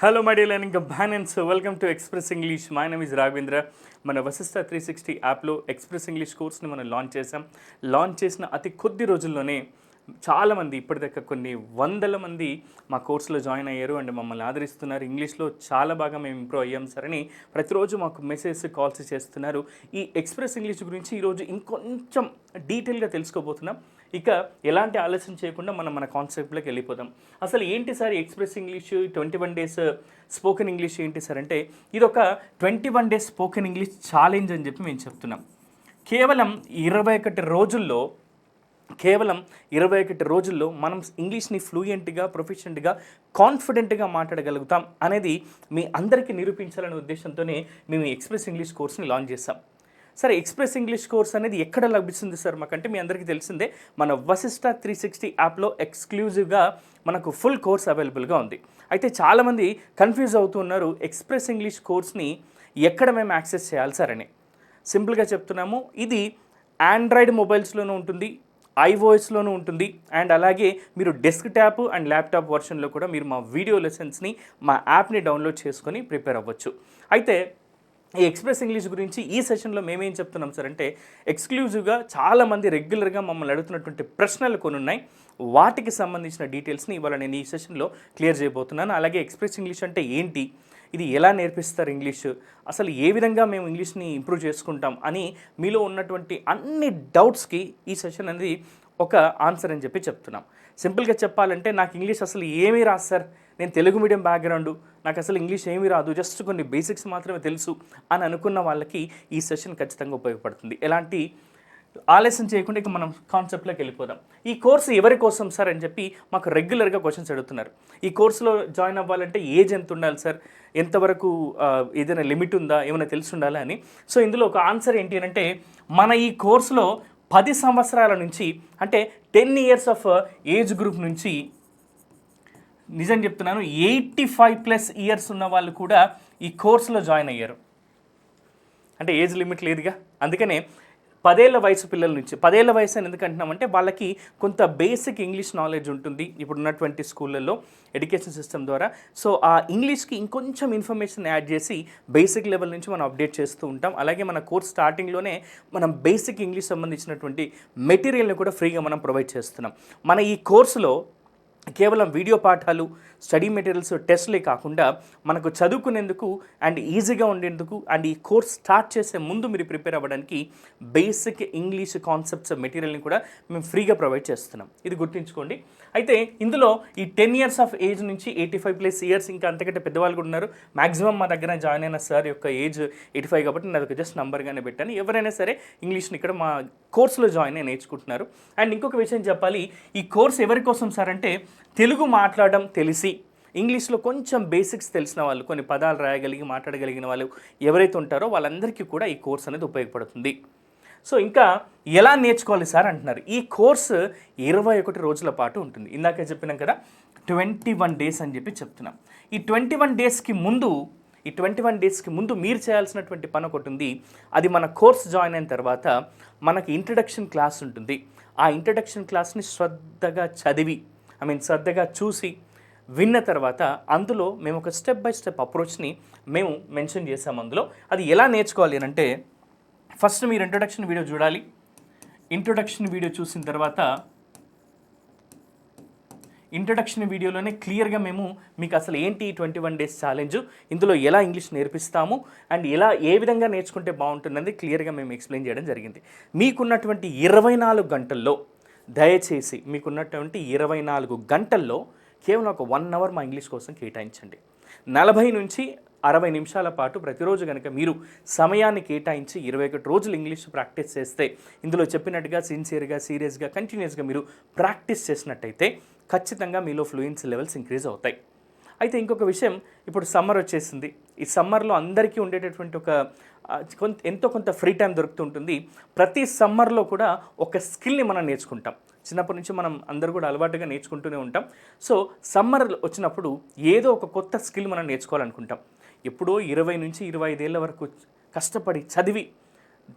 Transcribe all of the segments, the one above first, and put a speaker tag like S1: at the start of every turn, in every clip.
S1: Hello my dear learning companions welcome to Express English my name is Raghavendra మన Vashishta three sixty యాప్లో express English కోర్స్ని మనం launch చేసాం launch చేసిన అతి కొద్ది రోజుల్లోనే చాలామంది ఇప్పటిదాకా కొన్ని వందల మంది మా కోర్సులో జాయిన్ అయ్యారు అండ్ మమ్మల్ని ఆదరిస్తున్నారు. ఇంగ్లీష్లో చాలా బాగా మేము ఇంప్రూవ్ అయ్యాం సార్ అని ప్రతిరోజు మాకు మెసేజ్ కాల్స్ చేస్తున్నారు. ఈ ఎక్స్ప్రెస్ ఇంగ్లీష్ గురించి ఈరోజు ఇంకొంచెం డీటెయిల్గా తెలుసుకోబోతున్నాం. ఇక ఎలాంటి ఆలస్యం చేయకుండా మనం మన కాన్సెప్ట్లోకి వెళ్ళిపోదాం. అసలు ఏంటి sir Express English twenty one days spoken English ఏంటి సార్ అంటే ఇది ఒక twenty one days spoken English challenge అని చెప్పి మేము చెప్తున్నాం. కేవలం ఇరవై ఒకటి రోజుల్లో కేవలం ఇరవై ఒకటి రోజుల్లో మనం ఇంగ్లీష్ని ఫ్లూయెంట్గా ప్రొఫెషెంట్గా కాన్ఫిడెంట్గా మాట్లాడగలుగుతాం అనేది మీ అందరికీ నిరూపించాలనే ఉద్దేశంతోనే మేము ఎక్స్ప్రెస్ ఇంగ్లీష్ కోర్స్ని లాంచ్ చేస్తాం సరే ఎక్స్ప్రెస్ ఇంగ్లీష్ కోర్స్ అనేది ఎక్కడ లభిస్తుంది సార్? మాకంటే మీ అందరికీ తెలిసిందే మన వశిష్ట త్రీ సిక్స్టీ యాప్లో ఎక్స్క్లూజివ్గా మనకు ఫుల్ కోర్స్ అవైలబుల్గా ఉంది. అయితే చాలామంది కన్ఫ్యూజ్ అవుతున్నారు ఎక్స్ప్రెస్ ఇంగ్లీష్ కోర్స్ని ఎక్కడ మేము యాక్సెస్ చేయాలి సార్ అని. సింపుల్గా చెప్తున్నాము ఇది ఆండ్రాయిడ్ మొబైల్స్లోనూ ఉంటుంది ఐఓఎస్లోనూ ఉంటుంది అండ్ అలాగే మీరు డెస్క్ ట్యాప్ అండ్ ల్యాప్టాప్ వర్షన్లో కూడా మీరు మా వీడియో లెసన్స్ని మా యాప్ని డౌన్లోడ్ చేసుకొని ప్రిపేర్ అవ్వచ్చు. అయితే ఈ ఎక్స్ప్రెస్ ఇంగ్లీష్ గురించి ఈ సెషన్లో మేమేం చెప్తున్నాం సార్ అంటే ఎక్స్క్లూజివ్గా చాలామంది రెగ్యులర్గా మమ్మల్ని అడుగుతున్నటువంటి ప్రశ్నలు కొన్ని ఉన్నాయి వాటికి సంబంధించిన డీటెయిల్స్ని ఇవాళ నేను ఈ సెషన్లో క్లియర్ చేయబోతున్నాను. అలాగే ఎక్స్ప్రెస్ ఇంగ్లీష్ అంటే ఏంటి? ఇది ఎలా నేర్పిస్తారు ఇంగ్లీష్? అసలు ఏ విధంగా మేము ఇంగ్లీష్ని ఇంప్రూవ్ చేసుకుంటాం అని మీలో ఉన్నటువంటి అన్ని డౌట్స్కి ఈ సెషన్ అనేది ఒక ఆన్సర్ అని చెప్పి చెప్తున్నాం. సింపుల్గా చెప్పాలంటే నాకు ఇంగ్లీష్ అసలు ఏమీ రాదు సార్. నేను తెలుగు మీడియం బ్యాక్గ్రౌండ్ నాకు అసలు ఇంగ్లీష్ ఏమీ రాదు జస్ట్ కొన్ని బేసిక్స్ మాత్రమే తెలుసు అని అనుకున్న వాళ్ళకి ఈ సెషన్ ఖచ్చితంగా ఉపయోగపడుతుంది. ఎలాంటి ఆలస్యం చేయకుండా ఇక మనం కాన్సెప్ట్లోకి వెళ్ళిపోదాం. ఈ కోర్సు ఎవరి కోసం సార్ అని చెప్పి మాకు రెగ్యులర్గా క్వశ్చన్స్ అడుగుతున్నారు. ఈ కోర్సులో జాయిన్ అవ్వాలంటే ఏజ్ ఎంత ఉండాలి సార్ ఎంతవరకు ఏదైనా లిమిట్ ఉందా? ఏమైనా తెలిసి ఉండాలా అని? సో ఇందులో ఒక ఆన్సర్ ఏంటి అని అంటే మన ఈ కోర్సులో పది సంవత్సరాల నుంచి అంటే ten years of age group నుంచి నిజం చెప్తున్నాను ఎయిటీ ఫైవ్ ప్లస్ ఇయర్స్ ఉన్న వాళ్ళు కూడా ఈ కోర్సులో జాయిన్ అయ్యారు. అంటే ఏజ్ లిమిట్ లేదుగా? అందుకనే పదేళ్ళ వయసు పిల్లల నుంచి పదేళ్ళ వయసు అని ఎందుకంటున్నామంటే వాళ్ళకి కొంత బేసిక్ ఇంగ్లీష్ నాలెడ్జ్ ఉంటుంది ఇప్పుడు ఉన్నటువంటి స్కూళ్ళల్లో ఎడ్యుకేషన్ సిస్టమ్ ద్వారా. సో ఆ ఇంగ్లీష్కి ఇంకొంచెం ఇన్ఫర్మేషన్ యాడ్ చేసి బేసిక్ లెవెల్ నుంచి మనం అప్డేట్ చేస్తూ ఉంటాం. అలాగే మన కోర్స్ స్టార్టింగ్లోనే మనం బేసిక్ ఇంగ్లీష్ సంబంధించినటువంటి మెటీరియల్ని కూడా ఫ్రీగా మనం ప్రొవైడ్ చేస్తున్నాం. మన ఈ కోర్సులో కేవలం వీడియో పాఠాలు స్టడీ మెటీరియల్స్ టెస్ట్లే కాకుండా మనకు చదువుకునేందుకు అండ్ ఈజీగా ఉండేందుకు అండ్ ఈ కోర్స్ స్టార్ట్ చేసే ముందు మీరు ప్రిపేర్ అవ్వడానికి బేసిక్ ఇంగ్లీష్ కాన్సెప్ట్స్ మెటీరియల్ని కూడా మేము ఫ్రీగా ప్రొవైడ్ చేస్తున్నాం. ఇది గుర్తుంచుకోండి. అయితే ఇందులో ఈ టెన్ ఇయర్స్ ఆఫ్ ఏజ్ నుంచి ఎయిటీ ఫైవ్ ప్లస్ ఇయర్స్ ఇంకా అంతకంటే పెద్దవాళ్ళు కూడా ఉన్నారు. మాక్సిమం మా దగ్గర జాయిన్ అయిన సార్ యొక్క ఏజ్ ఎయిటీ ఫైవ్ కాబట్టి నేను అదొక జస్ట్ నంబర్గానే పెట్టాను. ఎవరైనా సరే ఇంగ్లీష్ని ఇక్కడ మా కోర్సులో జాయిన్ అయి నేర్చుకుంటున్నారు. అండ్ ఇంకొక విషయం చెప్పాలి. ఈ కోర్స్ ఎవరి కోసం సార్ అంటే తెలుగు మాట్లాడడం తెలిసి ఇంగ్లీష్లో కొంచెం బేసిక్స్ తెలిసిన వాళ్ళు కొన్ని పదాలు రాయగలిగి మాట్లాడగలిగిన వాళ్ళు ఎవరైతే ఉంటారో వాళ్ళందరికీ కూడా ఈ కోర్స్ అనేది ఉపయోగపడుతుంది. సో ఇంకా ఎలా నేర్చుకోవాలి సార్ అంటున్నారు. ఈ కోర్సు ఇరవై ఒకటి రోజుల పాటు ఉంటుంది. ఇందాక చెప్పినాం కదా ట్వంటీ వన్ డేస్ అని చెప్పి చెప్తున్నాం. ఈ ట్వంటీ వన్ డేస్కి ముందు ఈ ట్వంటీ వన్ డేస్కి ముందు మీరు చేయాల్సినటువంటి పని ఒకటి ఉంది. అది మన కోర్స్ జాయిన్ అయిన తర్వాత మనకి ఇంట్రడక్షన్ క్లాస్ ఉంటుంది. ఆ ఇంట్రడక్షన్ క్లాస్ని శ్రద్ధగా చదివి ఐ మీన్ శ్రద్ధగా చూసి విన్న తర్వాత అందులో మేము ఒక స్టెప్ బై స్టెప్ అప్రోచ్ని మేము మెన్షన్ చేసాము అందులో. అది ఎలా నేర్చుకోవాలి అని అంటే ఫస్ట్ మీరు ఇంట్రొడక్షన్ వీడియో చూడాలి. ఇంట్రొడక్షన్ వీడియో చూసిన తర్వాత ఇంట్రడక్షన్ వీడియోలోనే క్లియర్గా మేము మీకు అసలు ఏంటి ట్వంటీ వన్ డేస్ ఛాలెంజ్ ఇందులో ఎలా ఇంగ్లీష్ నేర్పిస్తాము అండ్ ఎలా ఏ విధంగా నేర్చుకుంటే బాగుంటుందని క్లియర్గా మేము ఎక్స్ప్లెయిన్ చేయడం జరిగింది. మీకున్నటువంటి ఇరవై నాలుగు గంటల్లో దయచేసి మీకున్నటువంటి ఇరవై నాలుగు గంటల్లో కేవలం ఒక వన్ అవర్ మా ఇంగ్లీష్ కోసం కేటాయించండి. నలభై నుంచి అరవై నిమిషాల పాటు ప్రతిరోజు కనుక మీరు సమయాన్ని కేటాయించి ఇరవై ఒకటి రోజులు ఇంగ్లీష్ ప్రాక్టీస్ చేస్తే ఇందులో చెప్పినట్టుగా సిన్సియర్గా సీరియస్గా కంటిన్యూస్గా మీరు ప్రాక్టీస్ చేసినట్టయితే ఖచ్చితంగా మీలో ఫ్లూయెన్సీ లెవెల్స్ ఇంక్రీజ్ అవుతాయి. అయితే ఇంకొక విషయం ఇప్పుడు సమ్మర్ వచ్చేసింది. ఈ సమ్మర్లో అందరికీ ఉండేటటువంటి ఒక కొంత ఎంతో కొంత ఫ్రీ టైం దొరుకుతుంటుంది. ప్రతి సమ్మర్లో కూడా ఒక స్కిల్ని మనం నేర్చుకుంటాం. చిన్నప్పటి నుంచి మనం అందరూ కూడా అలవాటుగా నేర్చుకుంటూనే ఉంటాం. సో సమ్మర్ వచ్చినప్పుడు ఏదో ఒక కొత్త స్కిల్ మనం నేర్చుకోవాలనుకుంటాం. ఎప్పుడో ఇరవై నుంచి ఇరవై ఐదేళ్ళ వరకు కష్టపడి చదివి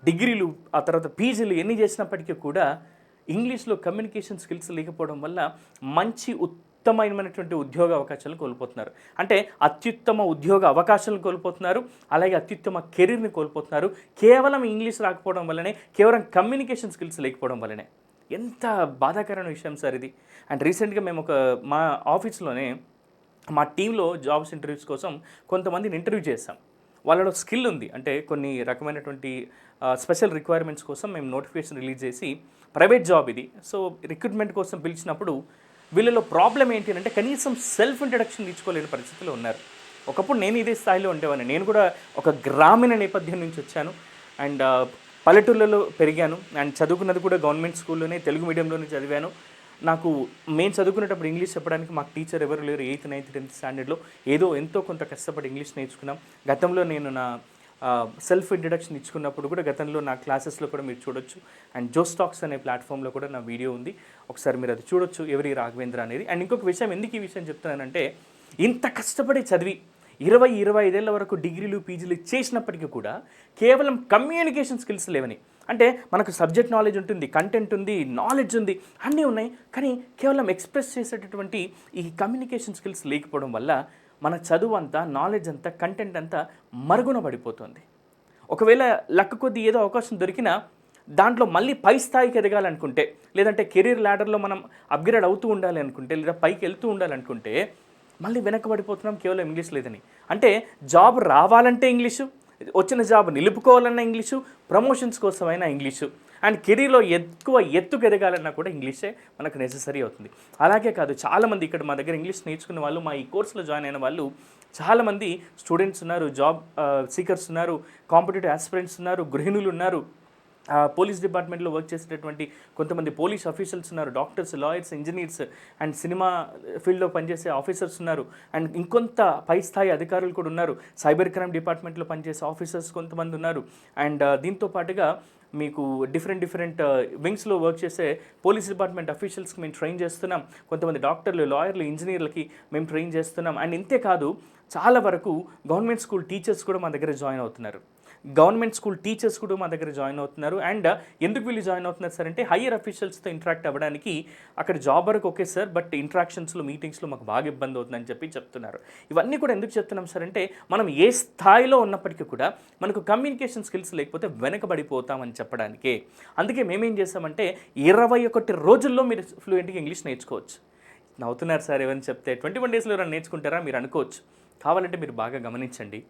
S1: డిగ్రీలు ఆ తర్వాత పీజీలు ఎన్ని చేసినప్పటికీ కూడా ఇంగ్లీష్లో కమ్యూనికేషన్ స్కిల్స్ లేకపోవడం వల్ల మంచి ఉత్తమమైనటువంటి ఉద్యోగ అవకాశాలు కోల్పోతున్నారు. అంటే అత్యుత్తమ ఉద్యోగ అవకాశాలను కోల్పోతున్నారు. అలాగే అత్యుత్తమ కెరీర్ని కోల్పోతున్నారు. కేవలం ఇంగ్లీష్ రాకపోవడం వల్లనే కేవలం కమ్యూనికేషన్ స్కిల్స్ లేకపోవడం వల్లనే. ఎంత బాధాకరమైన విషయం సార్ ఇది. అండ్ రీసెంట్గా మేము ఒక మా ఆఫీస్లోనే మా టీంలో జాబ్స్ ఇంటర్వ్యూస్ కోసం కొంతమందిని ఇంటర్వ్యూ చేస్తాం వాళ్ళలో స్కిల్ ఉంది. అంటే కొన్ని రకమైనటువంటి స్పెషల్ రిక్వైర్మెంట్స్ కోసం మేము నోటిఫికేషన్ రిలీజ్ చేసి ప్రైవేట్ జాబ్ ఇది. సో రిక్రూట్మెంట్ కోసం పిలిచినప్పుడు వీళ్ళలో ప్రాబ్లం ఏంటి అంటే కనీసం సెల్ఫ్ ఇంట్రడక్షన్ తీసుకోలేని పరిస్థితిలో ఉన్నారు. ఒకప్పుడు నేను ఇదే స్థాయిలో ఉండేవాడిని. నేను కూడా ఒక గ్రామీణ నేపథ్యం నుంచి వచ్చాను. అండ్ పల్లెటూళ్ళలో పెరిగాను అండ్ చదువుకున్నది కూడా గవర్నమెంట్ స్కూల్లోనే తెలుగు మీడియంలోనే చదివాను. నాకు మేము చదువుకునేటప్పుడు ఇంగ్లీష్ చెప్పడానికి మాకు టీచర్ ఎవరు లేరు ఎయిత్ నైన్త్ టెన్త్ స్టాండర్డ్లో. ఏదో ఎంతో కొంత కష్టపడి ఇంగ్లీష్ నేర్చుకున్నాం. గతంలో నేను నా సెల్ఫ్ ఇంట్రడక్షన్ ఇచ్చుకున్నప్పుడు కూడా గతంలో నా క్లాసెస్లో కూడా మీరు చూడొచ్చు. అండ్ జోస్టాక్స్ అనే ప్లాట్ఫామ్లో కూడా నా వీడియో ఉంది. ఒకసారి మీరు అది చూడొచ్చు ఎవరి రాఘవేంద్ర అనేది. అండ్ ఇంకొక విషయం ఎందుకు ఈ విషయం చెప్తున్నానంటే ఇంత కష్టపడి చదివి ఇరవై ఇరవై ఐదేళ్ళ వరకు డిగ్రీలు పీజీలు చేసినప్పటికీ కూడా కేవలం కమ్యూనికేషన్ స్కిల్స్ లేవని. అంటే మనకు సబ్జెక్ట్ నాలెడ్జ్ ఉంటుంది కంటెంట్ ఉంది నాలెడ్జ్ ఉంది అన్నీ ఉన్నాయి. కానీ కేవలం ఎక్స్ప్రెస్ చేసేటటువంటి ఈ కమ్యూనికేషన్ స్కిల్స్ లేకపోవడం వల్ల మన చదువు అంతా నాలెడ్జ్ అంతా కంటెంట్ అంతా మరుగున పడిపోతుంది ఒకవేళ లక్క కొద్దీ ఏదో అవకాశం దొరికినా దాంట్లో మళ్ళీ పై స్థాయికి ఎదగాలనుకుంటే లేదంటే కెరీర్ ల్యాడర్లో మనం అప్గ్రేడ్ అవుతూ ఉండాలి అనుకుంటే లేదా పైకి వెళ్తూ ఉండాలనుకుంటే మళ్ళీ వెనకబడిపోతున్నాం కేవలం ఇంగ్లీష్ లేదని. అంటే జాబ్ రావాలంటే ఇంగ్లీషు వచ్చిన జాబ్ నిలుపుకోవాలన్నా ఇంగ్లీషు ప్రమోషన్స్ కోసమైనా ఇంగ్లీషు. అండ్ కెరీర్లో ఎక్కువ ఎత్తుకు ఎదగాలన్నా కూడా ఇంగ్లీషే మనకు నెససరీ అవుతుంది. అలాగే కాదు చాలామంది ఇక్కడ మా దగ్గర ఇంగ్లీష్ నేర్చుకున్న వాళ్ళు మా ఈ కోర్సులో జాయిన్ అయిన వాళ్ళు చాలామంది స్టూడెంట్స్ ఉన్నారు జాబ్ సీకర్స్ ఉన్నారు కాంపిటేటివ్ ఆస్పిరెంట్స్ ఉన్నారు గృహిణులు ఉన్నారు. పోలీస్ డిపార్ట్మెంట్లో వర్క్ చేసేటటువంటి కొంతమంది పోలీస్ ఆఫీసర్స్ ఉన్నారు doctors lawyers engineers and cinema ఫీల్డ్లో పనిచేసే ఆఫీసర్స్ ఉన్నారు. అండ్ ఇంకొంత పై స్థాయి అధికారులు కూడా ఉన్నారు. సైబర్ క్రైమ్ డిపార్ట్మెంట్లో పనిచేసే ఆఫీసర్స్ కొంతమంది ఉన్నారు. అండ్ దీంతో పాటుగా మీకు డిఫరెంట్ డిఫరెంట్ వింగ్స్లో వర్క్ చేసే పోలీస్ డిపార్ట్మెంట్ అఫీషియల్స్కి మేము ట్రైన్ చేస్తున్నాం. కొంతమంది డాక్టర్లు లాయర్లు ఇంజనీర్లకి మేము ట్రైన్ చేస్తున్నాం. అండ్ ఇంతే కాదు చాలా వరకు గవర్నమెంట్ స్కూల్ టీచర్స్ కూడా మా దగ్గర జాయిన్ అవుతున్నారు. గవర్నమెంట్ స్కూల్ టీచర్స్ కూడా మా దగ్గర జాయిన్ అవుతున్నారు. అండ్ ఎందుకు వీళ్ళు జాయిన్ అవుతున్నారు సార్ అంటే హయ్యర్ అఫీషియల్స్తో ఇంటరాక్ట్ అవ్వడానికి అక్కడ జాబ్ వరకు ఓకే సార్ బట్ ఇంటరాక్షన్స్లో మీటింగ్స్లో మాకు బాగా ఇబ్బంది అవుతుందని చెప్పి చెప్తున్నారు. ఇవన్నీ కూడా ఎందుకు చెప్తున్నాం సార్ అంటే మనం ఏ స్థాయిలో ఉన్నప్పటికీ కూడా మనకు కమ్యూనికేషన్ స్కిల్స్ లేకపోతే వెనకబడిపోతామని చెప్పడానికే. అందుకే మేమేం చేస్తామంటే ఇరవై ఒకటి రోజుల్లో మీరు ఫ్లూయెంట్గా ఇంగ్లీష్ నేర్చుకోవచ్చు. నవ్వుతున్నారు సార్ ఏమని చెప్తే ట్వంటీ వన్ డేస్లో ఎవరైనా నేర్చుకుంటారా? మీరు అనుకోవచ్చు. కావాలంటే మీరు బాగా గమనించండి.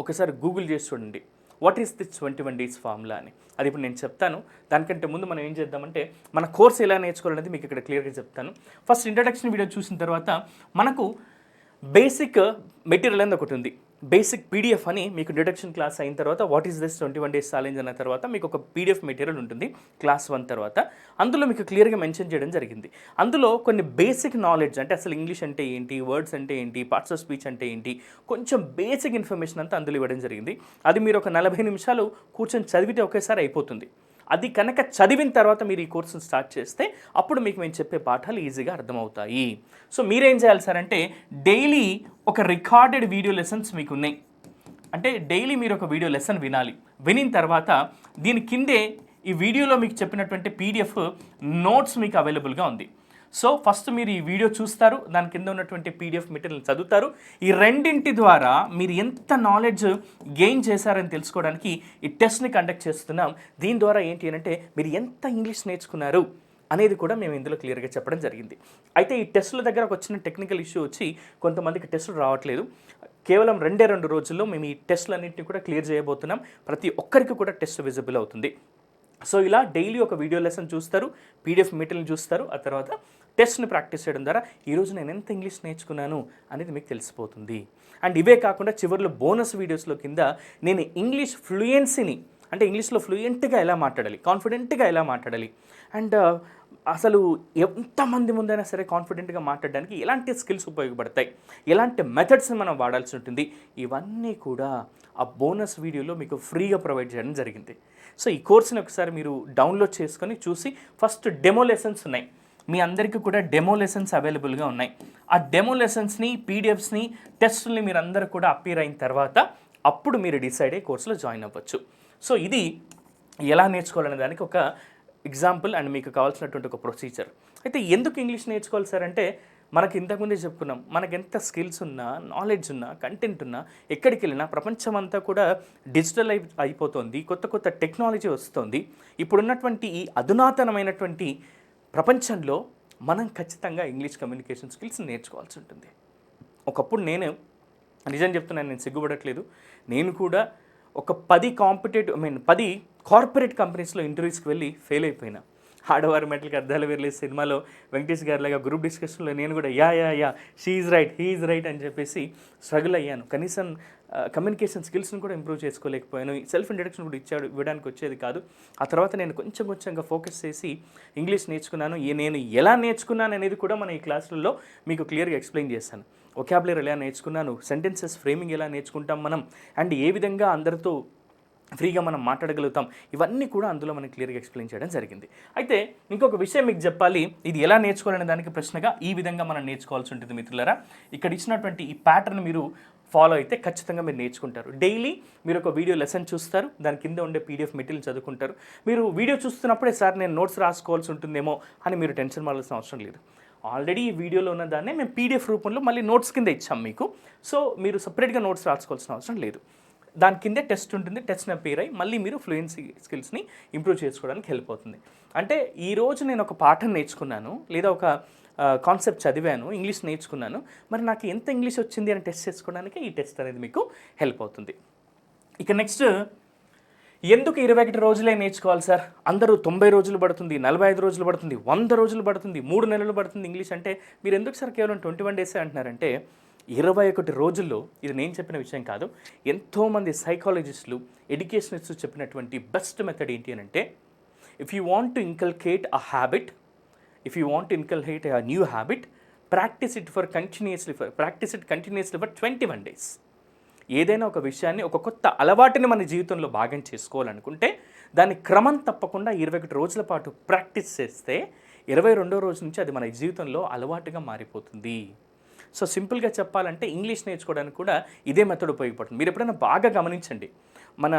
S1: ఒకసారి గూగుల్ చేసి చూడండి. What is this twenty one days formula అని. అది ఇప్పుడు నేను చెప్తాను. దానికంటే ముందు మనం ఏం చేద్దామంటే మన కోర్స్ ఎలా నేర్చుకోవాలనేది మీకు ఇక్కడ క్లియర్గా చెప్తాను. ఫస్ట్ ఇంట్రడక్షన్ వీడియో చూసిన తర్వాత మనకు బేసిక్ మెటీరియల్ అనేది ఒకటి ఉంది. బేసిక్ పీడిఎఫ్ అని మీకు డిడక్షన్ క్లాస్ అయిన తర్వాత what is this twenty one days challenge అన్న తర్వాత మీకు ఒక పీడిఎఫ్ మెటీరియల్ ఉంటుంది క్లాస్ వన్ తర్వాత. అందులో మీకు క్లియర్గా మెన్షన్ చేయడం జరిగింది. అందులో కొన్ని బేసిక్ నాలెడ్జ్ అంటే అసలు ఇంగ్లీష్ అంటే ఏంటి వర్డ్స్ అంటే ఏంటి పార్ట్స్ ఆఫ్ స్పీచ్ అంటే ఏంటి కొంచెం బేసిక్ ఇన్ఫర్మేషన్ అంతా అందులో ఇవ్వడం జరిగింది. అది మీరు ఒక నలభై నిమిషాలు కూర్చొని చదివితే ఒకేసారి అయిపోతుంది. అది కనుక చదివిన తర్వాత మీరు ఈ కోర్సును స్టార్ట్ చేస్తే అప్పుడు మీకు మేము చెప్పే పాఠాలు ఈజీగా అర్థమవుతాయి. సో మీరేం చేయాలి సార్ అంటే డైలీ ఒక రికార్డెడ్ వీడియో లెసన్స్ మీకు ఉన్నాయి. అంటే డైలీ మీరు ఒక వీడియో లెసన్ వినాలి. వినిన తర్వాత దీని కిందే ఈ వీడియోలో మీకు చెప్పినటువంటి పీడిఎఫ్ నోట్స్ మీకు అవైలబుల్గా ఉంది. సో ఫస్ట్ మీరు ఈ వీడియో చూస్తారు దాని కింద ఉన్నటువంటి పీడిఎఫ్ మెటీరియల్ చదువుతారు. ఈ రెండింటి ద్వారా మీరు ఎంత నాలెడ్జ్ గెయిన్ చేశారని తెలుసుకోవడానికి ఈ టెస్ట్ని కండక్ట్ చేస్తున్నాం. దీని ద్వారా ఏంటి అంటే మీరు ఎంత ఇంగ్లీష్ నేర్చుకున్నారు అనేది కూడా మేము ఇందులో క్లియర్గా చెప్పడం జరిగింది. అయితే ఈ టెస్టుల దగ్గర ఒక చిన్న టెక్నికల్ ఇష్యూ వచ్చి కొంతమందికి టెస్టులు రావట్లేదు. కేవలం రెండే రెండు రోజుల్లో మేము ఈ టెస్టులన్నింటినీ కూడా క్లియర్ చేయబోతున్నాం. ప్రతి ఒక్కరికి కూడా టెస్ట్ విజిబుల్ అవుతుంది. సో ఇలా డైలీ ఒక వీడియో లెసన్ చూస్తారు పీడిఎఫ్ మీటింగ్ని చూస్తారు ఆ తర్వాత టెస్ట్ని ప్రాక్టీస్ చేయడం ద్వారా ఈరోజు నేను ఎంత ఇంగ్లీష్ నేర్చుకున్నాను అనేది మీకు తెలిసిపోతుంది. అండ్ ఇవే కాకుండా చివరిలో బోనస్ వీడియోస్లో కింద నేను ఇంగ్లీష్ ఫ్లూయెన్సీని అంటే ఇంగ్లీష్లో ఫ్లూయెంట్గా ఎలా మాట్లాడాలి కాన్ఫిడెంట్గా ఎలా మాట్లాడాలి అండ్ అసలు ఎంతమంది ముందైనా సరే కాన్ఫిడెంట్గా మాట్లాడడానికి ఎలాంటి స్కిల్స్ ఉపయోగపడతాయి? ఎలాంటి మెథడ్స్ని మనం వాడాల్సి ఉంటుంది? ఇవన్నీ కూడా ఆ బోనస్ వీడియోలో మీకు ఫ్రీగా ప్రొవైడ్ చేయడం జరిగింది. సో ఈ కోర్స్ని ఒకసారి మీరు డౌన్లోడ్ చేసుకొని చూసి ఫస్ట్ డెమో లెసన్స్ ఉన్నాయి. మీ అందరికీ కూడా డెమో లెసన్స్ అవైలబుల్గా ఉన్నాయి. ఆ డెమో లెసన్స్ని పీడిఎఫ్స్ని టెస్ట్ని మీరు అందరూ కూడా అపీర్ అయిన తర్వాత అప్పుడు మీరు డిసైడ్ అయ్యి కోర్సులో జాయిన్ అవ్వచ్చు. సో ఇది ఎలా నేర్చుకోవాలనే దానికి ఒక ఎగ్జాంపుల్ అండ్ మీకు కావాల్సినటువంటి ఒక ప్రొసీజర్. అయితే ఎందుకు ఇంగ్లీష్ నేర్చుకోవాలి సార్ అంటే మనకి ఇంతకుముందే చెప్పుకున్నాం మనకి ఎంత స్కిల్స్ ఉన్నా నాలెడ్జ్ ఉన్నా కంటెంట్ ఉన్నా ఎక్కడికి వెళ్ళినా ప్రపంచం అంతా కూడా డిజిటల్ అయి అయిపోతుంది కొత్త కొత్త టెక్నాలజీ వస్తుంది. ఇప్పుడున్నటువంటి ఈ అధునాతనమైనటువంటి ప్రపంచంలో మనం ఖచ్చితంగా ఇంగ్లీష్ కమ్యూనికేషన్ స్కిల్స్ నేర్చుకోవాల్సి ఉంటుంది. ఒకప్పుడు నేను నిజం చెప్తున్నాను నేను సిగ్గుపడట్లేదు. నేను కూడా ఒక పది కాంపిటేటివ్ ఐ మీన్ పది కార్పొరేట్ కంపెనీస్లో ఇంటర్వ్యూస్కి వెళ్ళి ఫెయిల్ అయిపోయినా. ఆడవారి మెట్లకి అర్థాలు వెళ్ళే సినిమాలో వెంకటేష్ గారి లాగా గ్రూప్ డిస్కషన్లో నేను కూడా yeah yeah yeah she right he right అని చెప్పేసి స్ట్రగుల్ అయ్యాను కనీసం కమ్యూనికేషన్ స్కిల్స్ని కూడా ఇంప్రూవ్ చేసుకోలేకపోయాను. సెల్ఫ్ ఇంట్రడక్షన్ కూడా ఇచ్చాడు ఇవ్వడానికి వచ్చేది కాదు. ఆ తర్వాత నేను కొంచెం కొంచెంగా ఫోకస్ చేసి ఇంగ్లీష్ నేర్చుకున్నాను. నేను ఎలా నేర్చుకున్నాను అనేది కూడా మన ఈ క్లాసులలో మీకు క్లియర్గా ఎక్స్ప్లెయిన్ చేశాను ఒకాబులర్ ఎలా నేర్చుకున్నాను సెంటెన్సెస్ ఫ్రేమింగ్ ఎలా నేర్చుకుంటాం మనం అండ్ ఏ విధంగా అందరితో ఫ్రీగా మనం మాట్లాడగలుగుతాం ఇవన్నీ కూడా అందులో మనకి క్లియర్గా ఎక్స్ప్లెయిన్ చేయడం జరిగింది. అయితే ఇంకొక విషయం మీకు చెప్పాలి ఇది ఎలా నేర్చుకోవాలనే దానికి ప్రశ్నగా ఈ విధంగా మనం నేర్చుకోవాల్సి ఉంటుంది మిత్రులరా. ఇక్కడ ఇచ్చినటువంటి ఈ ప్యాటర్న్ మీరు ఫాలో అయితే ఖచ్చితంగా మీరు నేర్చుకుంటారు. డైలీ మీరు ఒక వీడియో లెసన్ చూస్తారు దాని కింద ఉండే పీడిఎఫ్ మెటీరియల్ చదువుకుంటారు. మీరు వీడియో చూస్తున్నప్పుడే సార్ నేను నోట్స్ రాసుకోవాల్సి ఉంటుందేమో అని మీరు టెన్షన్ పడాల్సిన అవసరం లేదు. ఆల్రెడీ ఈ వీడియోలో ఉన్న దాన్ని మేము పీడిఎఫ్ రూపంలో మళ్ళీ నోట్స్ కింద ఇచ్చాం మీకు. సో మీరు సపరేట్గా నోట్స్ రాసుకోవాల్సిన అవసరం లేదు. దాని కిందే టెస్ట్ ఉంటుంది టెస్ట్ పేరు అయి మళ్ళీ మీరు ఫ్లూయెన్సీ స్కిల్స్ని ఇంప్రూవ్ చేసుకోవడానికి హెల్ప్ అవుతుంది. అంటే ఈరోజు నేను ఒక పాఠం నేర్చుకున్నాను లేదా ఒక కాన్సెప్ట్ చదివాను ఇంగ్లీష్ నేర్చుకున్నాను. మరి నాకు ఎంత ఇంగ్లీష్ వచ్చింది అని టెస్ట్ చేసుకోవడానికి ఈ టెస్ట్ అనేది మీకు హెల్ప్ అవుతుంది. ఇక నెక్స్ట్ ఎందుకు ఇరవై ఒకటి రోజులే నేర్చుకోవాలి సార్? అందరూ తొంభై రోజులు పడుతుంది నలభై ఐదు రోజులు పడుతుంది వంద రోజులు పడుతుంది మూడు నెలలు పడుతుంది ఇంగ్లీష్ అంటే మీరు ఎందుకు సార్ కేవలం ట్వంటీ వన్ డేసే అంటున్నారంటే ఇరవై ఒకటి రోజుల్లో ఇది నేను చెప్పిన విషయం కాదు ఎంతోమంది సైకాలజిస్టులు ఎడ్యుకేషనిస్టు చెప్పినటువంటి బెస్ట్ మెథడ్ ఏంటి అని అంటే if you want to inculcate a habit if you want to inculcate a new habit practise it for continuously for practise it continuously for twenty one days ఏదైనా ఒక విషయాన్ని ఒక కొత్త అలవాటుని మన జీవితంలో భాగం చేసుకోవాలనుకుంటే దాన్ని క్రమం తప్పకుండా ఇరవై ఒకటి రోజుల పాటు ప్రాక్టీస్ చేస్తే ఇరవై రెండో రోజు నుంచి అది మన జీవితంలో అలవాటుగా మారిపోతుంది. సో సింపుల్గా చెప్పాలంటే ఇంగ్లీష్ నేర్చుకోవడానికి కూడా ఇదే మెథడ్ ఉపయోగపడుతుంది. మీరు ఎప్పుడైనా బాగా గమనించండి. మన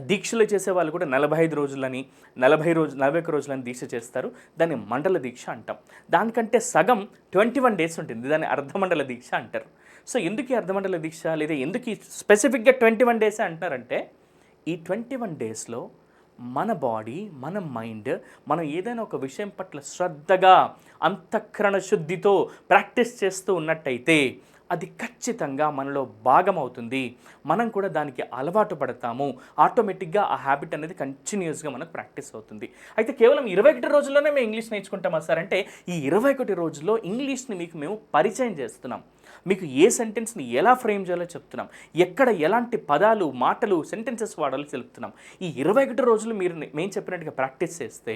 S1: దీక్షలు చేసే వాళ్ళు కూడా నలభై ఐదు రోజులని నలభై రోజు నలభై ఒక్క రోజులని దీక్ష చేస్తారు. దాన్ని మండల దీక్ష అంటాం. దానికంటే సగం ట్వంటీ వన్ డేస్ ఉంటుంది. దాన్ని అర్ధమండల దీక్ష అంటారు. సో ఎందుకు ఈ అర్ధమండల దీక్ష? లేదా ఎందుకు ఈ స్పెసిఫిక్గా ట్వంటీ వన్ డేసే అంటారంటే ఈ ట్వంటీ వన్ డేస్లో మన బాడీ మన మైండ్ మనం ఏదైనా ఒక విషయం పట్ల శ్రద్ధగా అంతఃకరణ శుద్ధితో ప్రాక్టీస్ చేస్తూ ఉన్నట్టయితే అది ఖచ్చితంగా మనలో భాగమవుతుంది. మనం కూడా దానికి అలవాటు పడతాము. ఆటోమేటిక్గా ఆ హ్యాబిట్ అనేది కంటిన్యూస్గా మనకు ప్రాక్టీస్ అవుతుంది. అయితే కేవలం ఇరవై ఒకటి రోజుల్లోనే మేము ఇంగ్లీష్ నేర్చుకుంటామా సార్? అంటే ఈ ఇరవై ఒకటి రోజుల్లో ఇంగ్లీష్ని మీకు మేము పరిచయం చేస్తున్నాం. మీకు ఏ సెంటెన్స్ని ఎలా ఫ్రేమ్ చేయాలో చెప్తున్నాం. ఎక్కడ ఎలాంటి పదాలు మాటలు సెంటెన్సెస్ వాడాలో చెప్తున్నాం ఈ ఇరవై ఒకటి రోజులు మీరు మేము చెప్పినట్టుగా ప్రాక్టీస్ చేస్తే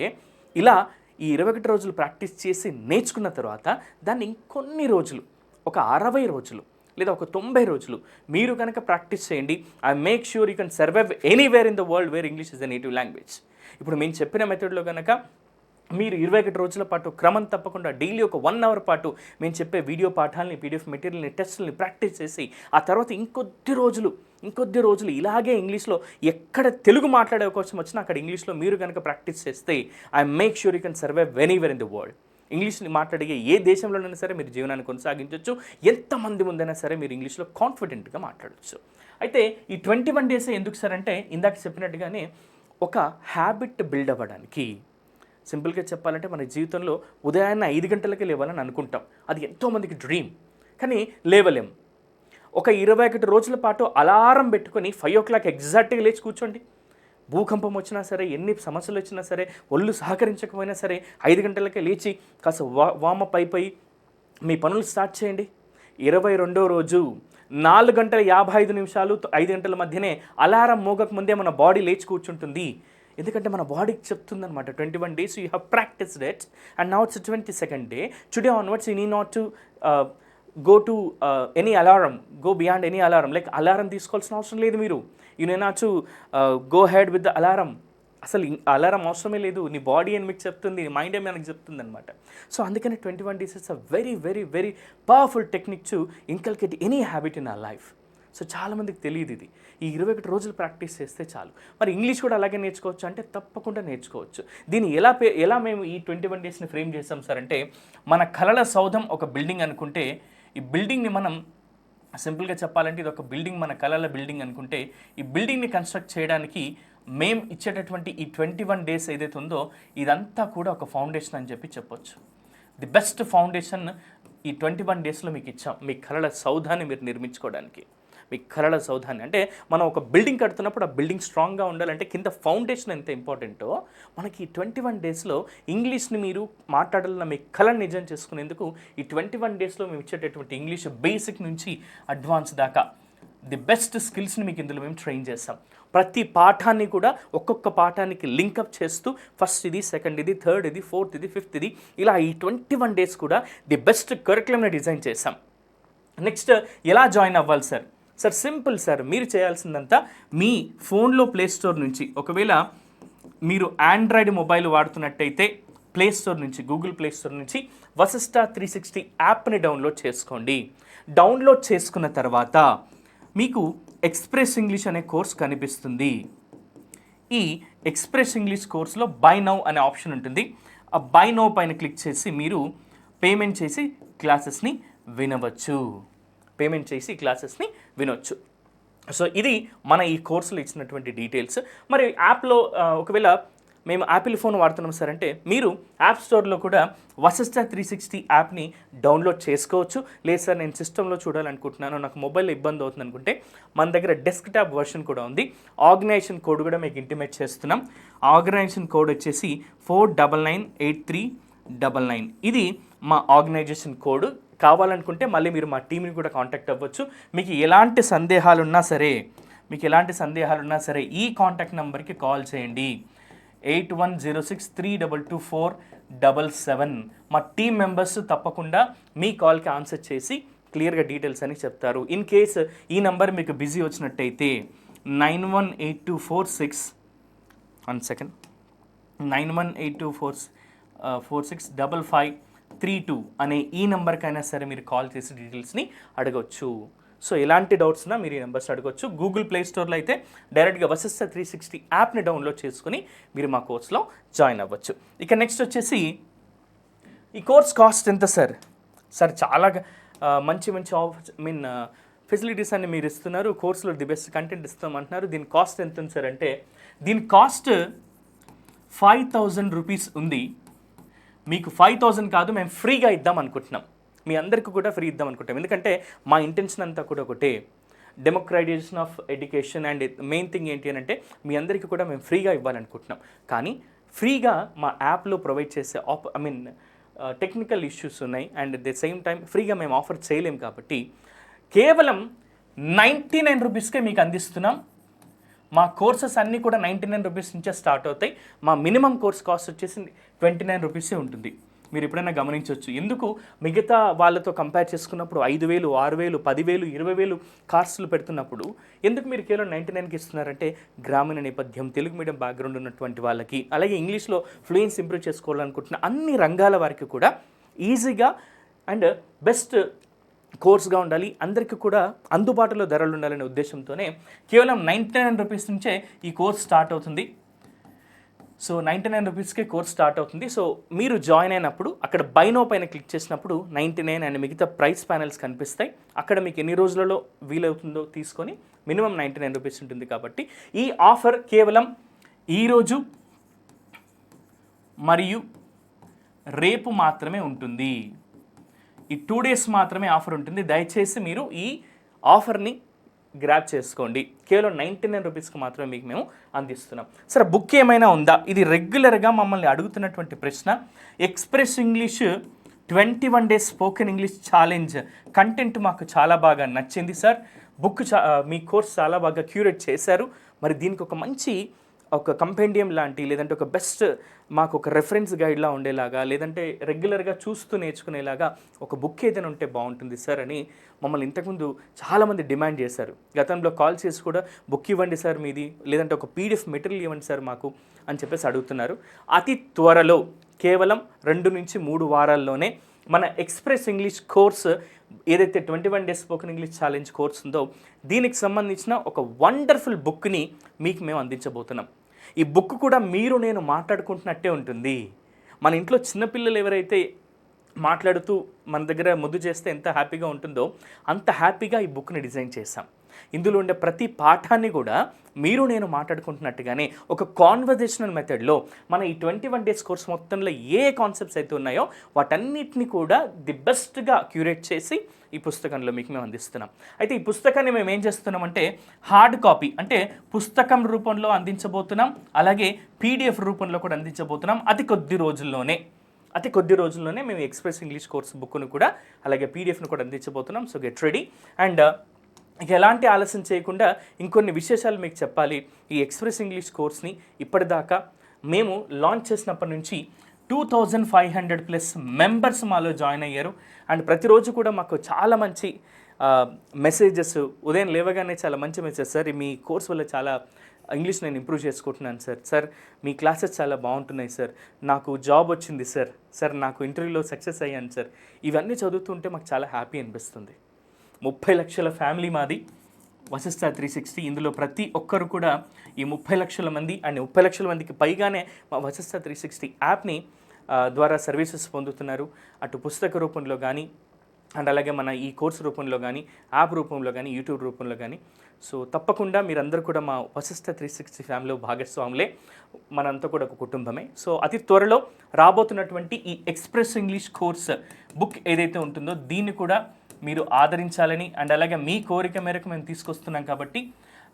S1: ఇలా ఈ ఇరవై ఒకటి రోజులు ప్రాక్టీస్ చేసి నేర్చుకున్న తర్వాత దాన్ని ఇంకొన్ని రోజులు ఒక అరవై రోజులు లేదా ఒక తొంభై రోజులు మీరు కనుక ప్రాక్టీస్ చేయండి. I make sure you can survive anywhere in the world where English is the native language ఇప్పుడు మేము చెప్పిన మెథడ్లో కనుక మీరు ఇరవై ఒకటి రోజుల పాటు క్రమం తప్పకుండా డైలీ ఒక వన్ అవర్ పాటు మేము చెప్పే వీడియో పాఠాలని పీడిఎఫ్ మెటీరియల్ని టెస్ట్ని ప్రాక్టీస్ చేసి ఆ తర్వాత ఇంకొద్ది రోజులు ఇంకొద్ది రోజులు ఇలాగే ఇంగ్లీష్లో ఎక్కడ తెలుగు మాట్లాడే అవకాశం వచ్చినా అక్కడ ఇంగ్లీష్లో మీరు కనుక ప్రాక్టీస్ చేస్తే I make sure you can survive anywhere in the world ఇంగ్లీష్ని మాట్లాడే ఏ దేశంలోనైనా సరే మీరు జీవనాన్ని కొనసాగించవచ్చు ఎంతమంది ముందైనా సరే మీరు ఇంగ్లీష్లో కాన్ఫిడెంట్గా మాట్లాడచ్చు. అయితే ఈ ట్వంటీ వన్ డేస్ ఎందుకు సార్ అంటే ఇందాక చెప్పినట్టుగానే ఒక హ్యాబిట్ బిల్డ్ అవ్వడానికి. సింపుల్గా చెప్పాలంటే మన జీవితంలో ఉదయాన్నే ఐదు గంటలకే లేవాలని అనుకుంటాం. అది ఎంతోమందికి డ్రీమ్. కానీ లేవలేం. ఒక ఇరవై ఒకటి రోజుల పాటు అలారం పెట్టుకొని ఫైవ్ ఓ క్లాక్ ఎగ్జాక్ట్గా లేచి కూర్చోండి. భూకంపం వచ్చినా సరే ఎన్ని సమస్యలు వచ్చినా సరే ఒళ్ళు సహకరించకపోయినా సరే ఐదు గంటలకే లేచి కాస్త వా వామప్ అయిపోయి మీ పనులు స్టార్ట్ చేయండి. ఇరవై రెండో రోజు నాలుగు గంటల యాభై ఐదు నిమిషాలు ఐదు గంటల మధ్యనే అలారం మోగక ముందే మన బాడీ లేచి కూర్చుంటుంది. ఎందుకంటే మన బాడీకి చెప్తుందనమాట twenty one days you have practise that and now it's twenty second day today onwards you need not to go to any alarm go beyond any alarm like alarm తీసుకోవాల్సిన అవసరం లేదు మీరు. You need not to go ahead with the alarm అసలు alarm అవసరమే లేదు. నీ body అని మీకు చెప్తుంది నీ మైండ్ ఏమి మనకి చెప్తుంది అనమాట సో అందుకని twenty one days it's a very very very powerful technique to inculcate any habit in a life. So చాలామందికి తెలియదు ఇది. ఈ ఇరవై ఒకటి రోజులు ప్రాక్టీస్ చేస్తే చాలు. మరి ఇంగ్లీష్ కూడా అలాగే నేర్చుకోవచ్చు అంటే తప్పకుండా నేర్చుకోవచ్చు. దీన్ని ఎలా పే ఎలా మేము ఈ ట్వంటీ వన్ డేస్ని ఫ్రేమ్ చేస్తాం సార్ అంటే మన కళల సౌధం ఒక బిల్డింగ్ అనుకుంటే ఈ బిల్డింగ్ని మనం సింపుల్గా చెప్పాలంటే ఇది ఒక బిల్డింగ్ మన కళల బిల్డింగ్ అనుకుంటే ఈ బిల్డింగ్ని కన్స్ట్రక్ట్ చేయడానికి మేము ఇచ్చేటటువంటి ఈ ట్వంటీ వన్ డేస్ ఏదైతే ఉందో ఇదంతా కూడా ఒక ఫౌండేషన్ అని చెప్పి చెప్పొచ్చు. ది బెస్ట్ ఫౌండేషన్ ఈ ట్వంటీ వన్ డేస్లో మీకు ఇచ్చాం. మీ కళల సౌధాన్ని మీరు నిర్మించుకోవడానికి. మీ కళల సౌధాన్ని. అంటే మనం ఒక బిల్డింగ్ కడుతున్నప్పుడు ఆ బిల్డింగ్ స్ట్రాంగ్గా ఉండాలంటే కింద ఫౌండేషన్ ఎంత ఇంపార్టెంటో మనకి ఈ ట్వంటీ వన్ డేస్లో ఇంగ్లీష్ని మీరు మాట్లాడాలన్న మీ కళను నిజం చేసుకునేందుకు ఈ ట్వంటీ వన్ డేస్లో మేము ఇచ్చేటటువంటి ఇంగ్లీష్ బేసిక్ నుంచి అడ్వాన్స్ దాకా ది బెస్ట్ స్కిల్స్ని మీకు ఇందులో మేము ట్రైన్ చేస్తాం. ప్రతి పాఠాన్ని కూడా ఒక్కొక్క పాఠానికి లింకప్ చేస్తూ ఫస్ట్ ఇది సెకండ్ ఇది థర్డ్ ఇది ఫోర్త్ ఇది ఫిఫ్త్ ఇది ఇలా ఈ ట్వంటీ వన్ డేస్ కూడా ది బెస్ట్ కరికులంని డిజైన్ చేస్తాం. నెక్స్ట్ ఎలా జాయిన్ అవ్వాలి సార్? సార్ సింపుల్ సార్ మీరు చేయాల్సిందంతా మీ ఫోన్లో ప్లే స్టోర్ నుంచి. ఒకవేళ మీరు ఆండ్రాయిడ్ మొబైల్ వాడుతున్నట్టయితే ప్లే స్టోర్ నుంచి గూగుల్ ప్లే స్టోర్ నుంచి వసిస్టా త్రీ సిక్స్టీ యాప్ని డౌన్లోడ్ చేసుకోండి. డౌన్లోడ్ చేసుకున్న తర్వాత మీకు ఎక్స్ప్రెస్ ఇంగ్లీష్ అనే కోర్స్ కనిపిస్తుంది. ఈ ఎక్స్ప్రెస్ ఇంగ్లీష్ కోర్స్లో బై నౌ అనే ఆప్షన్ ఉంటుంది. ఆ బై నౌ పైన క్లిక్ చేసి మీరు పేమెంట్ చేసి క్లాసెస్ని వినవచ్చు. పేమెంట్ చేసి క్లాసెస్ని వినొచ్చు. సో ఇది మన ఈ కోర్సులో ఇచ్చినటువంటి డీటెయిల్స్. మరి యాప్లో ఒకవేళ మేము యాపిల్ ఫోన్ వాడుతున్నాం సార్ అంటే మీరు యాప్ స్టోర్లో కూడా వసిష్ట త్రీ సిక్స్టీ యాప్ని డౌన్లోడ్ చేసుకోవచ్చు. లేదు సార్ నేను సిస్టంలో చూడాలనుకుంటున్నాను. నాకు మొబైల్ ఇబ్బంది అవుతుంది అనుకుంటే మన దగ్గర డెస్క్టాప్ వర్షన్ కూడా ఉంది. ఆర్గనైజేషన్ కోడ్ కూడా మీకు ఇంటిమేట్ చేస్తున్నాం. ఆర్గనైజేషన్ కోడ్ వచ్చేసి four double nine eight three double nine. ఇది మా ఆర్గనైజేషన్ కోడ్. కావాలనుకుంటే మళ్ళీ మీరు మా టీంని కూడా కాంటాక్ట్ అవ్వచ్చు. మీకు ఎలాంటి సందేహాలు ఉన్నా సరే మీకు ఎలాంటి సందేహాలు ఉన్నా సరే ఈ కాంటాక్ట్ నెంబర్కి కాల్ చేయండి. Eight one zero six three double two four double seven. మా టీం మెంబర్స్ తప్పకుండా మీ కాల్కి ఆన్సర్ చేసి క్లియర్గా డీటెయిల్స్ అని చెప్తారు. ఇన్ కేస్ ఈ నంబర్ మీకు బిజీ వచ్చినట్టయితే nine one eight two four six one second nine one eight two four uh, four six double five three two అనే ఈ నెంబర్కైనా సరే మీరు కాల్ చేసి డీటెయిల్స్ని అడగవచ్చు సో ఎలాంటి డౌట్స్ ఉన్నా మీరు ఈ నెంబర్స్ అడగవచ్చు గూగుల్ ప్లే స్టోర్లో అయితే డైరెక్ట్గా వసిస్త త్రీ సిక్స్టీ యాప్ని డౌన్లోడ్ చేసుకుని మీరు మా కోర్స్లో జాయిన్ అవ్వచ్చు. ఇక నెక్స్ట్ వచ్చేసి ఈ కోర్స్ కాస్ట్ ఎంత సార్? సార్ చాలా మంచి మంచి ఆఫ్ ఐ మీన్ ఫెసిలిటీస్ అన్ని మీరు ఇస్తున్నారు. కోర్సులో ది బెస్ట్ కంటెంట్ ఇస్తామంటున్నారు. దీని కాస్ట్ ఎంత ఉంది సార్ అంటే దీని కాస్ట్ ఫైవ్ థౌజండ్ రూపీస్ ఉంది. మీకు ఫైవ్ థౌజండ్ కాదు మేము ఫ్రీగా ఇద్దాం అనుకుంటున్నాం. మీ అందరికీ కూడా ఫ్రీ ఇద్దాం అనుకుంటాం ఎందుకంటే మా ఇంటెన్షన్ అంతా కూడా ఒకటే. Democratisation of education and main thing ఏంటి అని అంటే మీ అందరికీ కూడా మేము ఫ్రీగా ఇవ్వాలనుకుంటున్నాం. కానీ ఫ్రీగా మా యాప్లో ప్రొవైడ్ చేసే app I mean technical issues ఉన్నాయి. అండ్ ద సేమ్ టైం ఫ్రీగా మేము ఆఫర్ చేయలేం కాబట్టి కేవలం నైంటీ నైన్ రూపీస్కే మీకు అందిస్తున్నాం. మా కోర్సెస్ అన్నీ కూడా నైంటీ నైన్ రూపీస్ నుంచే స్టార్ట్ అవుతాయి. మా మినిమం కోర్స్ కాస్ట్ వచ్చేసి ట్వంటీ నైన్ రూపీసే ఉంటుంది. మీరు ఎప్పుడైనా గమనించవచ్చు. ఎందుకు? మిగతా వాళ్ళతో కంపేర్ చేసుకున్నప్పుడు ఐదు వేలు ఆరు వేలు పదివేలు ఇరవై వేలు కార్సులు పెడుతున్నప్పుడు ఎందుకు మీరు కేవలం నైంటీ నైన్కి ఇస్తున్నారంటే గ్రామీణ నేపథ్యం తెలుగు మీడియం బ్యాక్గ్రౌండ్ ఉన్నటువంటి వాళ్ళకి అలాగే ఇంగ్లీష్లో ఫ్లూయెన్స్ ఇంప్రూవ్ చేసుకోవాలనుకుంటున్న అన్ని రంగాల వారికి కూడా ఈజీగా అండ్ బెస్ట్ కోర్స్గా ఉండాలి. అందరికీ కూడా అందుబాటులో ధరలు ఉండాలనే ఉద్దేశంతోనే కేవలం నైంటీ నైన్ రూపీస్ నుంచే ఈ కోర్స్ స్టార్ట్ అవుతుంది. సో నైంటీ నైన్ రూపీస్కే కోర్స్ స్టార్ట్ అవుతుంది. సో మీరు జాయిన్ అయినప్పుడు అక్కడ బైనో పైన క్లిక్ చేసినప్పుడు నైంటీ నైన్ అండ్ మిగతా ప్రైస్ ప్యానల్స్ కనిపిస్తాయి. అక్కడ మీకు ఎన్ని రోజులలో వీలవుతుందో తీసుకొని మినిమం నైంటీ నైన్ రూపీస్ ఉంటుంది కాబట్టి ఈ ఆఫర్ కేవలం ఈరోజు మరియు రేపు మాత్రమే ఉంటుంది. ఈ టూ డేస్ మాత్రమే ఆఫర్ ఉంటుంది. దయచేసి మీరు ఈ ఆఫర్ని గ్రాప్ చేసుకోండి. కేవలం నైంటీ నైన్ రూపీస్కి మాత్రమే మీకు మేము అందిస్తున్నాం. సరే బుక్ ఏమైనా ఉందా? ఇది రెగ్యులర్గా మమ్మల్ని అడుగుతున్నటువంటి ప్రశ్న. Express English twenty one days spoken English challenge content మాకు చాలా బాగా నచ్చింది సార్. బుక్ చా మీ కోర్స్ చాలా బాగా క్యూరేట్ చేశారు. మరి దీనికి ఒక మంచి ఒక కంపెండియం లాంటి లేదంటే ఒక బెస్ట్ మాకు ఒక రెఫరెన్స్ గైడ్లా ఉండేలాగా లేదంటే రెగ్యులర్గా చూస్తూ నేర్చుకునేలాగా ఒక బుక్ ఏదైనా ఉంటే బాగుంటుంది సార్ అని మమ్మల్ని ఇంతకుముందు చాలామంది డిమాండ్ చేశారు. గతంలో కాల్ చేసి కూడా బుక్ ఇవ్వండి సార్ మీది లేదంటే ఒక పీడిఎఫ్ మెటీరియల్ ఇవ్వండి సార్ మాకు అని చెప్పేసి అడుగుతున్నారు. అతి త్వరలో కేవలం రెండు నుంచి మూడు వారాల్లోనే మన ఎక్స్ప్రెస్ ఇంగ్లీష్ కోర్స్ ఏదైతే twenty one days spoken English challenge course ఉందో దీనికి సంబంధించిన ఒక వండర్ఫుల్ బుక్ని మీకు మేము అందించబోతున్నాం. ఈ బుక్ కూడా మీరు నేను మాట్లాడుకుంటున్నట్టే ఉంటుంది. మన ఇంట్లో చిన్నపిల్లలు ఎవరైతే మాట్లాడుతూ మన దగ్గర ముద్దు చేస్తే ఎంత హ్యాపీగా ఉంటుందో అంత హ్యాపీగా ఈ బుక్ని డిజైన్ చేశాం. ఇందులో ఉండే ప్రతి పాఠాన్ని కూడా మీరు నేను మాట్లాడుకుంటున్నట్టుగానే ఒక కాన్వర్జేషనల్ మెథడ్లో మన ఈ ట్వంటీ వన్ డేస్ కోర్స్ మొత్తంలో ఏ కాన్సెప్ట్స్ అయితే ఉన్నాయో వాటన్నిటిని కూడా ది బెస్ట్గా క్యూరేట్ చేసి ఈ పుస్తకంలో మీకు మేము అందిస్తున్నాం. అయితే ఈ పుస్తకాన్ని మేము ఏం చేస్తున్నామంటే హార్డ్ కాపీ అంటే పుస్తకం రూపంలో అందించబోతున్నాం అలాగే పీడిఎఫ్ రూపంలో కూడా అందించబోతున్నాం అతి కొద్ది రోజుల్లోనే. అతి కొద్ది రోజుల్లోనే మేము ఎక్స్ప్రెస్ ఇంగ్లీష్ కోర్స్ బుక్ను కూడా అలాగే పీడిఎఫ్ను కూడా అందించబోతున్నాం. సో గెట్ రెడీ అండ్ ఇక ఎలాంటి ఆలస్యం చేయకుండా ఇంకొన్ని విశేషాలు మీకు చెప్పాలి. ఈ ఎక్స్ప్రెస్ ఇంగ్లీష్ కోర్స్ని ఇప్పటిదాకా మేము లాంచ్ చేసినప్పటి నుంచి two thousand five hundred plus members మాలో జాయిన్ అయ్యారు. అండ్ ప్రతిరోజు కూడా మాకు చాలా మంచి మెసేజెస్ ఉదయం లేవగానే చాలా మంచి మెసేజ్ సార్ మీ కోర్స్ వల్ల చాలా ఇంగ్లీష్ నేను ఇంప్రూవ్ చేసుకుంటున్నాను సార్. సార్ మీ క్లాసెస్ చాలా బాగుంటున్నాయి సార్. నాకు జాబ్ వచ్చింది సార్. సార్ నాకు ఇంటర్వ్యూలో సక్సెస్ అయ్యాను సార్. ఇవన్నీ చదువుతుంటే మాకు చాలా హ్యాపీ అనిపిస్తుంది. ముప్పై లక్షల ఫ్యామిలీ మాది. Vashishta three sixty. ఇందులో ప్రతి ఒక్కరు కూడా ఈ ముప్పై లక్షల మంది అండ్ ముప్పై లక్షల మందికి పైగానే మా వశిష్ట త్రీ సిక్స్టీ యాప్ని ద్వారా సర్వీసెస్ పొందుతున్నారు. అటు పుస్తక రూపంలో కానీ అండ్ అలాగే మన ఈ కోర్స్ రూపంలో కానీ యాప్ రూపంలో కానీ యూట్యూబ్ రూపంలో కానీ సో తప్పకుండా మీరందరూ కూడా మా వశిష్ట త్రీ సిక్స్టీ ఫ్యామిలీలో భాగస్వాములే. మనంతా కూడా ఒక కుటుంబమే. సో అతి త్వరలో రాబోతున్నటువంటి ఈ ఎక్స్ప్రెస్ ఇంగ్లీష్ కోర్స్ బుక్ ఏదైతే ఉంటుందో దీన్ని కూడా మీరు ఆదరించాలని అండ్ అలాగే మీ కోరిక మేరకు మేము తీసుకొస్తున్నాం కాబట్టి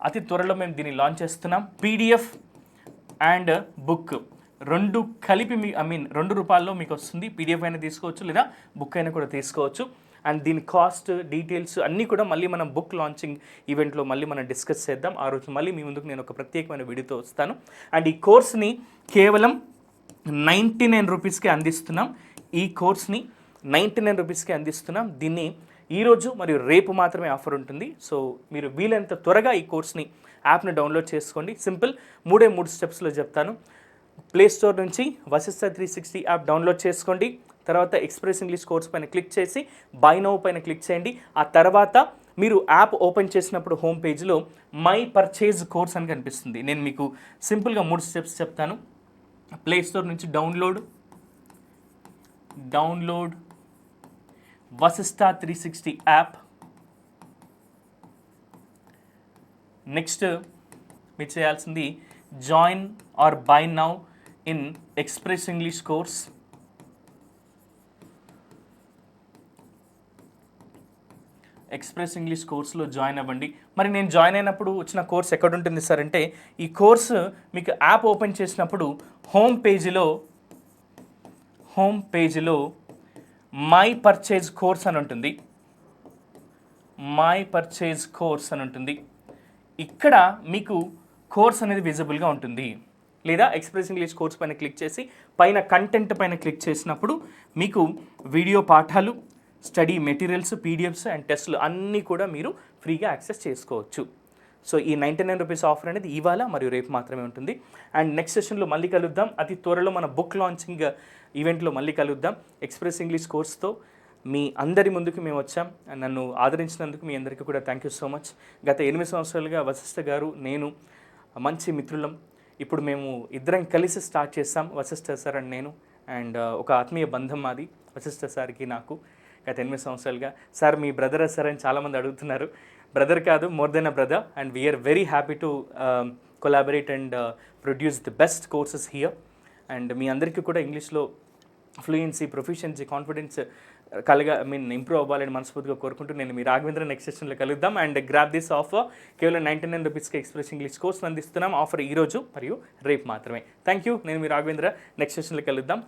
S1: అతి త్వరలో మేము దీన్ని లాంచ్ చేస్తున్నాం. పీడిఎఫ్ అండ్ బుక్ రెండు కలిపి మీ ఐ మీన్ రెండు రూపాయల్లో మీకు వస్తుంది. పీడిఎఫ్ అయినా తీసుకోవచ్చు లేదా బుక్ అయినా కూడా తీసుకోవచ్చు. అండ్ దీని కాస్ట్ డీటెయిల్స్ అన్నీ కూడా మళ్ళీ మనం బుక్ లాంచింగ్ ఈవెంట్లో మళ్ళీ మనం డిస్కస్ చేద్దాం. ఆ రోజు మళ్ళీ మీ ముందుకు నేను ఒక ప్రత్యేకమైన వీడియోతో వస్తాను. అండ్ ఈ కోర్స్ని కేవలం నైంటీ నైన్ రూపీస్కి అందిస్తున్నాం. ఈ కోర్స్ని నైంటీ నైన్ రూపీస్కి అందిస్తున్నాం. దీన్ని ఈరోజు మరియు రేపు మాత్రమే ఆఫర్ ఉంటుంది. సో మీరు వీలైనంత త్వరగా ఈ కోర్స్ని యాప్ని డౌన్లోడ్ చేసుకోండి. సింపుల్ మూడే మూడు స్టెప్స్లో చెప్తాను. ప్లే స్టోర్ నుంచి Vashishta three sixty app download చేసుకోండి. తర్వాత ఎక్స్ప్రెస్ ఇంగ్లీష్ కోర్స్ పైన క్లిక్ చేసి బై పైన క్లిక్ చేయండి. ఆ తర్వాత మీరు యాప్ ఓపెన్ చేసినప్పుడు హోమ్ పేజ్లో మై పర్చేజ్ కోర్స్ అని కనిపిస్తుంది. నేను మీకు సింపుల్గా మూడు స్టెప్స్ చెప్తాను. ప్లే స్టోర్ నుంచి download download Vashishta three sixty app. Next మీరు చేయాల్సింది join or buy now in Express English course. Express English కోర్సులో జాయిన్ అవ్వండి. మరి నేను జాయిన్ అయినప్పుడు వచ్చిన కోర్స్ ఎక్కడ ఉంటుంది సార్ అంటే ఈ కోర్సు మీకు యాప్ ఓపెన్ చేసినప్పుడు హోమ్ పేజీలో హోమ్ పేజీలో మై పర్చేజ్ కోర్స్ అని ఉంటుంది. మై పర్చేజ్ కోర్స్ అని ఉంటుంది. ఇక్కడ మీకు కోర్స్ అనేది విజిబుల్గా ఉంటుంది. లేదా ఎక్స్ప్రెస్ ఇంగ్లీష్ కోర్స్ పైన క్లిక్ చేసి పైన కంటెంట్ పైన క్లిక్ చేసినప్పుడు మీకు వీడియో పాఠాలు స్టడీ మెటీరియల్స్ పీడిఎఫ్స్ అండ్ టెస్ట్లు అన్నీ కూడా మీరు ఫ్రీగా యాక్సెస్ చేసుకోవచ్చు. సో ఈ నైంటీ నైన్ రూపీస్ ఆఫర్ అనేది ఇవాళ మరియు రేపు మాత్రమే ఉంటుంది. అండ్ నెక్స్ట్ సెషన్లో మళ్ళీ కలుద్దాం. అతి త్వరలో మన బుక్ లాంచింగ్ ఈవెంట్లో మళ్ళీ కలుద్దాం. ఎక్స్ప్రెస్ ఇంగ్లీష్ కోర్స్తో మీ అందరి ముందుకు మేము వచ్చాం. నన్ను ఆదరించినందుకు మీ అందరికీ కూడా థ్యాంక్ యూ సో మచ్. గత ఎనిమిది సంవత్సరాలుగా వశిష్ఠ గారు నేను మంచి మిత్రులం. ఇప్పుడు మేము ఇద్దరం కలిసి స్టార్ట్ చేస్తాం వశిష్ఠ సార్ అండ్ నేను. అండ్ ఒక ఆత్మీయ బంధం మాది వశిష్ఠ సార్కి నాకు గత ఎనిమిది సంవత్సరాలుగా. సార్ మీ బ్రదర్ సార్ అని చాలామంది అడుగుతున్నారు. బ్రదర్ కాదు more than a brother and we are very happy to collaborate and produce the best courses here and మీ అందరికీ కూడా ఇంగ్లీష్లో ఫ్లూయెన్సీ ప్రొఫిషియన్సీ కాన్ఫిడెన్స్ కలగా ఐ మీన్ ఇంప్రూవ్ అవ్వాలని మనస్ఫూర్తిగా కోరుకుంటూ నేను మీ రాఘవేంద్ర నెక్స్ట్ సెషన్లో కలుద్దాం. అండ్ గ్రాప్ దిస్ ఆఫర్ కేవలం నైంటీ నైన్ రూపీస్కి ఎక్స్ప్రెస్ ఇంగ్లీష్ కోర్స్ అందిస్తున్నాం ఆఫర్ ఈ రోజు మరియు రేపు మాత్రమే. థ్యాంక్ యూ నేను మీ రాఘవేంద్ర. నెక్స్ట్ సెషన్లో కలుద్దాం.